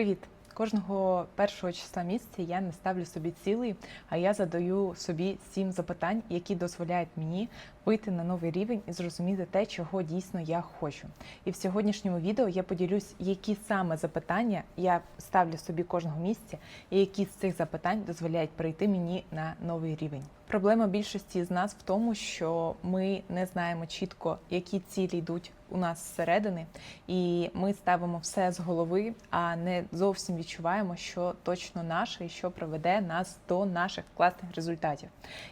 Привіт! Кожного першого числа місяця я не ставлю собі цілий, а я задаю собі сім запитань, які дозволяють мені вийти на новий рівень і зрозуміти те, чого дійсно я хочу. І в сьогоднішньому відео я поділюсь, які саме запитання я ставлю собі кожного місяця, і які з цих запитань дозволяють прийти мені на новий рівень. Проблема більшості з нас в тому, що ми не знаємо чітко, які цілі йдуть у нас зсередини, і ми ставимо все з голови, а не зовсім відчуваємо, що точно наше і що приведе нас до наших класних результатів.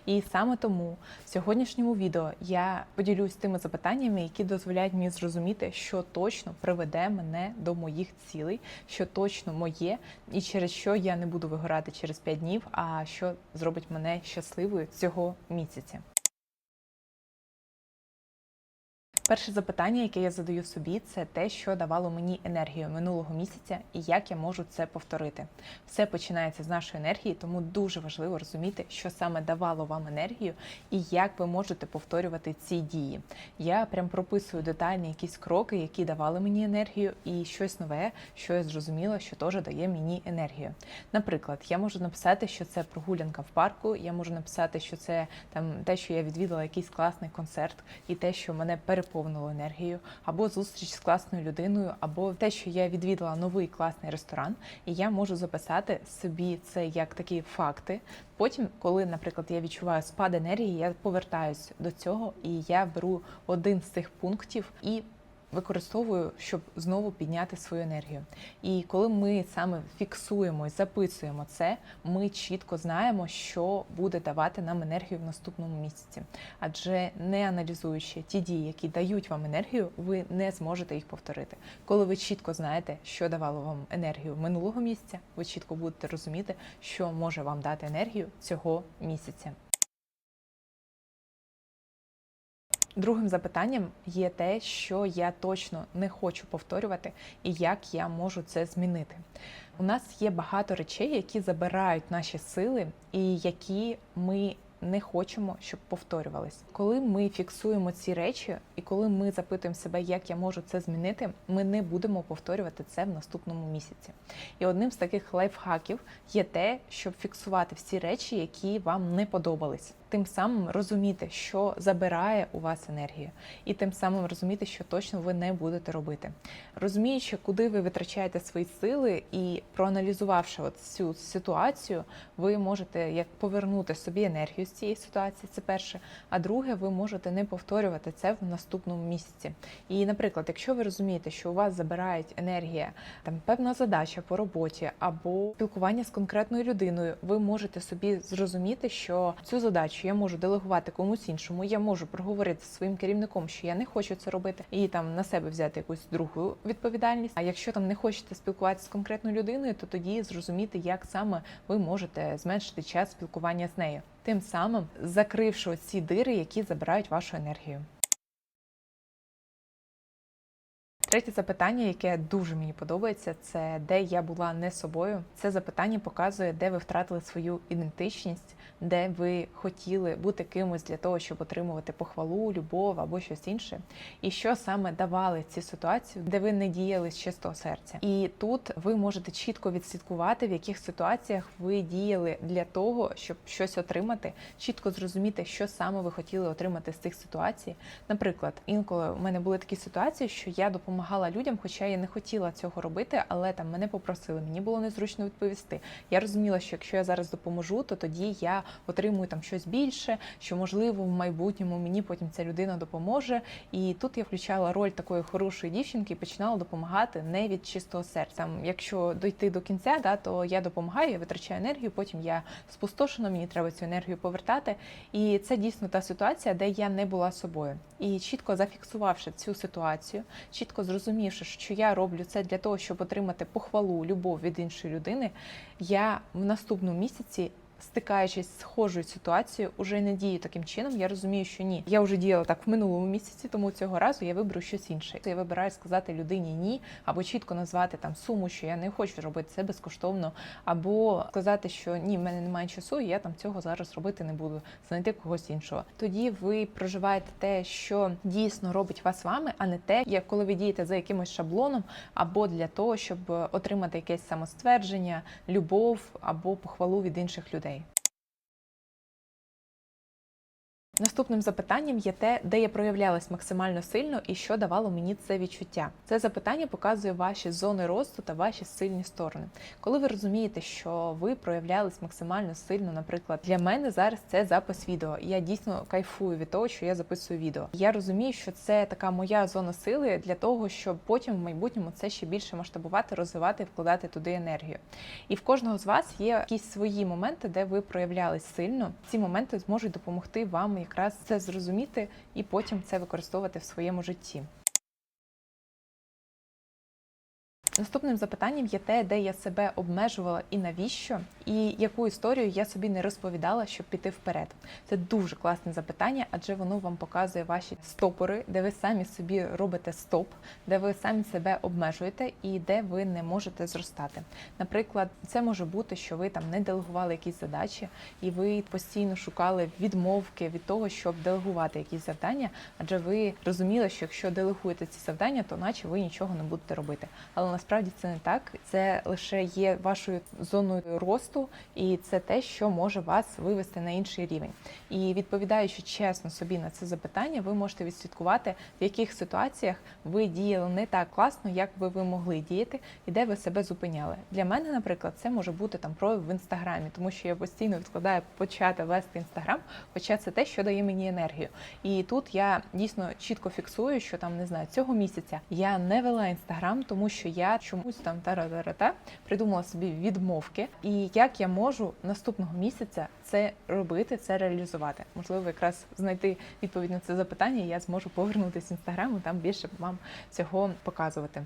І саме тому в сьогоднішньому відео я поділюсь тими запитаннями, які дозволяють мені зрозуміти, що точно приведе мене до моїх цілей, що точно моє, і через що я не буду вигорати через 5 днів, а що зробить мене щасливою цього місяця. Перше запитання, яке я задаю собі, це те, що давало мені енергію минулого місяця і як я можу це повторити. Все починається з нашої енергії, тому дуже важливо розуміти, що саме давало вам енергію і як ви можете повторювати ці дії. Я прям прописую детальні якісь кроки, які давали мені енергію, і щось нове, що я зрозуміла, що теж дає мені енергію. Наприклад, я можу написати, що це прогулянка в парку. Я можу написати, що це там те, що я відвідала якийсь класний концерт, і те, що мене переповнило енергією, або зустріч з класною людиною, або те, що я відвідала новий класний ресторан, і я можу записати собі це як такі факти. Потім, коли, наприклад, я відчуваю спад енергії, я повертаюсь до цього, і я беру один з цих пунктів і використовую, щоб знову підняти свою енергію. І коли ми саме фіксуємо і записуємо це, ми чітко знаємо, що буде давати нам енергію в наступному місяці. Адже не аналізуючи ті дії, які дають вам енергію, ви не зможете їх повторити. Коли ви чітко знаєте, що давало вам енергію минулого місяця, ви чітко будете розуміти, що може вам дати енергію цього місяця. Другим запитанням є те, що я точно не хочу повторювати, і як я можу це змінити. У нас є багато речей, які забирають наші сили, і які ми не хочемо, щоб повторювались. Коли ми фіксуємо ці речі, і коли ми запитуємо себе, як я можу це змінити, ми не будемо повторювати це в наступному місяці. І одним з таких лайфхаків є те, щоб фіксувати всі речі, які вам не подобались. Тим самим розуміти, що забирає у вас енергію, і тим самим розуміти, що точно ви не будете робити. Розуміючи, куди ви витрачаєте свої сили, і проаналізувавши цю ситуацію, ви можете як повернути собі енергію з цієї ситуації. Це перше. А друге, ви можете не повторювати це в наступному місяці. І, наприклад, якщо ви розумієте, що у вас забирають енергія, там певна задача по роботі або спілкування з конкретною людиною, ви можете собі зрозуміти, що цю задачу я можу делегувати комусь іншому, я можу проговорити зі своїм керівником, що я не хочу це робити, і там на себе взяти якусь другу відповідальність. А якщо там не хочете спілкуватися з конкретною людиною, то тоді зрозуміти, як саме ви можете зменшити час спілкування з нею, тим самим закривши ці дири, які забирають вашу енергію. Третє запитання, яке дуже мені подобається, це де я була не собою. Це запитання показує, де ви втратили свою ідентичність, де ви хотіли бути кимось для того, щоб отримувати похвалу, любов або щось інше, і що саме давали ці ситуації, де ви не діяли з чистого серця. І тут ви можете чітко відслідкувати, в яких ситуаціях ви діяли для того, щоб щось отримати, чітко зрозуміти, що саме ви хотіли отримати з цих ситуацій. Наприклад, інколи у мене були такі ситуації, що я допомагала допомагала людям, хоча я не хотіла цього робити, але там мене попросили, мені було незручно відповісти. Я розуміла, що якщо я зараз допоможу, то тоді я отримую там щось більше, що можливо в майбутньому мені потім ця людина допоможе. І тут я включала роль такої хорошої дівчинки і починала допомагати не від чистого серця. Якщо дойти до кінця, да, то я допомагаю, я витрачаю енергію, потім я спустошена, мені треба цю енергію повертати. І це дійсно та ситуація, де я не була собою. І чітко зафіксувавши цю ситуацію, чітко зрозумівши, що я роблю це для того, щоб отримати похвалу, любов від іншої людини, я в наступному місяці стикаючись з схожою ситуацією, уже не дію таким чином. Я розумію, що ні. Я вже діяла так в минулому місяці, тому цього разу я виберу щось інше. Я вибираю сказати людині ні, або чітко назвати там суму, що я не хочу робити це безкоштовно, або сказати, що ні, в мене немає часу, і я там цього зараз робити не буду. Знайти когось іншого. Тоді ви проживаєте те, що дійсно робить вас вами, а не те, як коли ви дієте за якимось шаблоном, або для того, щоб отримати якесь самоствердження, любов або похвалу від інших людей. Наступним запитанням є те, де я проявлялась максимально сильно і що давало мені це відчуття. Це запитання показує ваші зони росту та ваші сильні сторони. Коли ви розумієте, що ви проявлялись максимально сильно, наприклад, для мене зараз це запис відео. Я дійсно кайфую від того, що я записую відео. Я розумію, що це така моя зона сили для того, щоб потім в майбутньому це ще більше масштабувати, розвивати і вкладати туди енергію. І в кожного з вас є якісь свої моменти, де ви проявлялись сильно. Ці моменти зможуть допомогти вам якраз це зрозуміти і потім це використовувати в своєму житті. Наступним запитанням є те, де я себе обмежувала і навіщо, і яку історію я собі не розповідала, щоб піти вперед. Це дуже класне запитання, адже воно вам показує ваші стопори, де ви самі собі робите стоп, де ви самі себе обмежуєте і де ви не можете зростати. Наприклад, це може бути, що ви там не делегували якісь задачі, і ви постійно шукали відмовки від того, щоб делегувати якісь завдання, адже ви розуміли, що якщо делегуєте ці завдання, то наче ви нічого не будете робити. Але насправді це не так. Це лише є вашою зоною росту, і це те, що може вас вивести на інший рівень. І відповідаючи чесно собі на це запитання, ви можете відслідкувати, в яких ситуаціях ви діяли не так класно, як би ви могли діяти, і де ви себе зупиняли. Для мене, наприклад, це може бути там прояв в інстаграмі, тому що я постійно відкладаю почати вести інстаграм, хоча це те, що дає мені енергію. І тут я дійсно чітко фіксую, що там не знаю цього місяця я не вела інстаграм, тому що я чомусь там тара-тара-та придумала собі відмовки, і як я можу наступного місяця це робити, це реалізувати. Можливо, якраз знайти відповідь на це запитання, і я зможу повернутися в інстаграм і там більше вам цього показувати.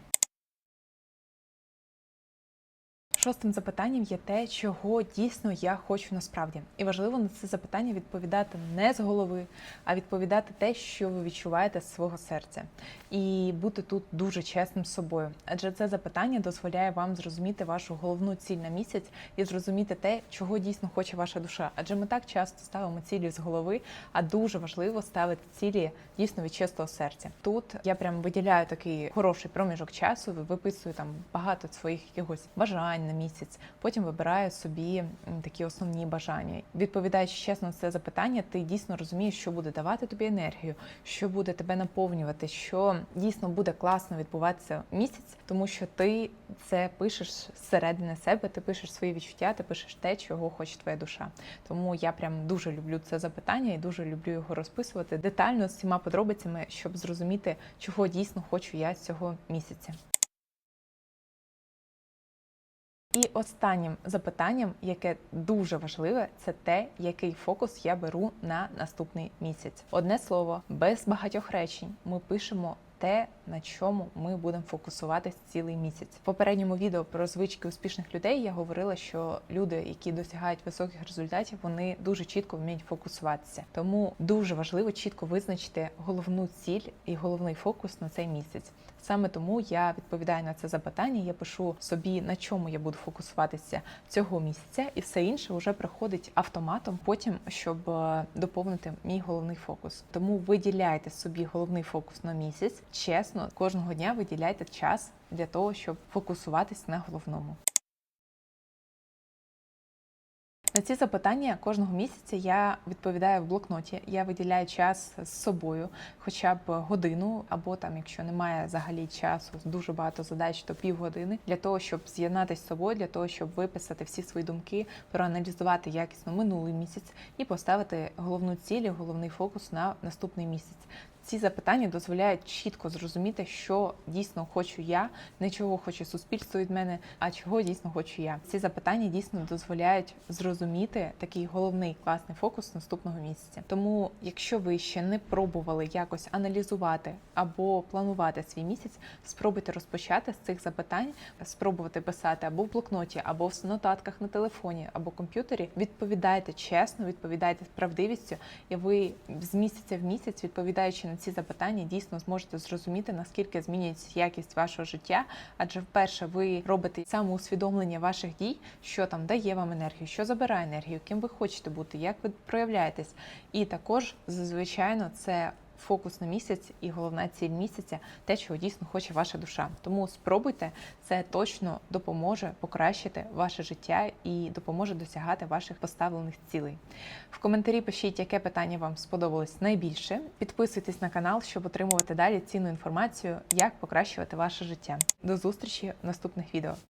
Шостим запитанням є те, чого дійсно я хочу насправді, і важливо на це запитання відповідати не з голови, а відповідати те, що ви відчуваєте з свого серця, і бути тут дуже чесним з собою. Адже це запитання дозволяє вам зрозуміти вашу головну ціль на місяць і зрозуміти те, чого дійсно хоче ваша душа. Адже ми так часто ставимо цілі з голови, а дуже важливо ставити цілі дійсно від чистого серця. Тут я прям виділяю такий хороший проміжок часу, виписую там багато своїх якихось бажань на місяць. Потім вибираю собі такі основні бажання. Відповідаючи чесно на це запитання, ти дійсно розумієш, що буде давати тобі енергію, що буде тебе наповнювати, що дійсно буде класно відбуватися місяць, тому що ти це пишеш зсередини себе, ти пишеш свої відчуття, ти пишеш те, чого хоче твоя душа. Тому я прям дуже люблю це запитання і дуже люблю його розписувати детально з всіма подробицями, щоб зрозуміти, чого дійсно хочу я цього місяця. І останнім запитанням, яке дуже важливе, це те, який фокус я беру на наступний місяць. Одне слово, без багатьох речень ми пишемо. Те, на чому ми будемо фокусуватись цілий місяць. В попередньому відео про звички успішних людей я говорила, що люди, які досягають високих результатів, вони дуже чітко вміють фокусуватися. Тому дуже важливо чітко визначити головну ціль і головний фокус на цей місяць. Саме тому я відповідаю на це запитання. Я пишу собі, на чому я буду фокусуватися цього місяця, і все інше вже приходить автоматом, потім щоб е, доповнити мій головний фокус. Тому виділяйте собі головний фокус на місяць. Чесно, кожного дня виділяйте час для того, щоб фокусуватись на головному. На ці запитання кожного місяця я відповідаю в блокноті. Я виділяю час з собою, хоча б годину, або там, якщо немає взагалі часу, дуже багато задач, то півгодини для того, щоб з'єднатися з собою, для того, щоб виписати всі свої думки, проаналізувати якісно минулий місяць і поставити головну ціль, головний фокус на наступний місяць. Ці запитання дозволяють чітко зрозуміти, що дійсно хочу я, не чого хоче суспільство від мене, а чого дійсно хочу я. Ці запитання дійсно дозволяють зрозуміти такий головний класний фокус наступного місяця. Тому, якщо ви ще не пробували якось аналізувати або планувати свій місяць, спробуйте розпочати з цих запитань, спробувати писати або в блокноті, або в нотатках на телефоні, або комп'ютері. Відповідайте чесно, відповідайте з правдивістю, і ви з місяця в місяць, відповідаючи на ці запитання, дійсно зможете зрозуміти, наскільки змінюється якість вашого життя. Адже вперше ви робите самоусвідомлення ваших дій, що там дає вам енергію, що забирає енергію, ким ви хочете бути, як ви проявляєтесь. І також, звичайно, це фокус на місяць і головна ціль місяця те, чого дійсно хоче ваша душа. Тому спробуйте, це точно допоможе покращити ваше життя і допоможе досягати ваших поставлених цілей. В коментарі пишіть, яке питання вам сподобалось найбільше. Підписуйтесь на канал, щоб отримувати далі цінну інформацію, як покращувати ваше життя. До зустрічі в наступних відео.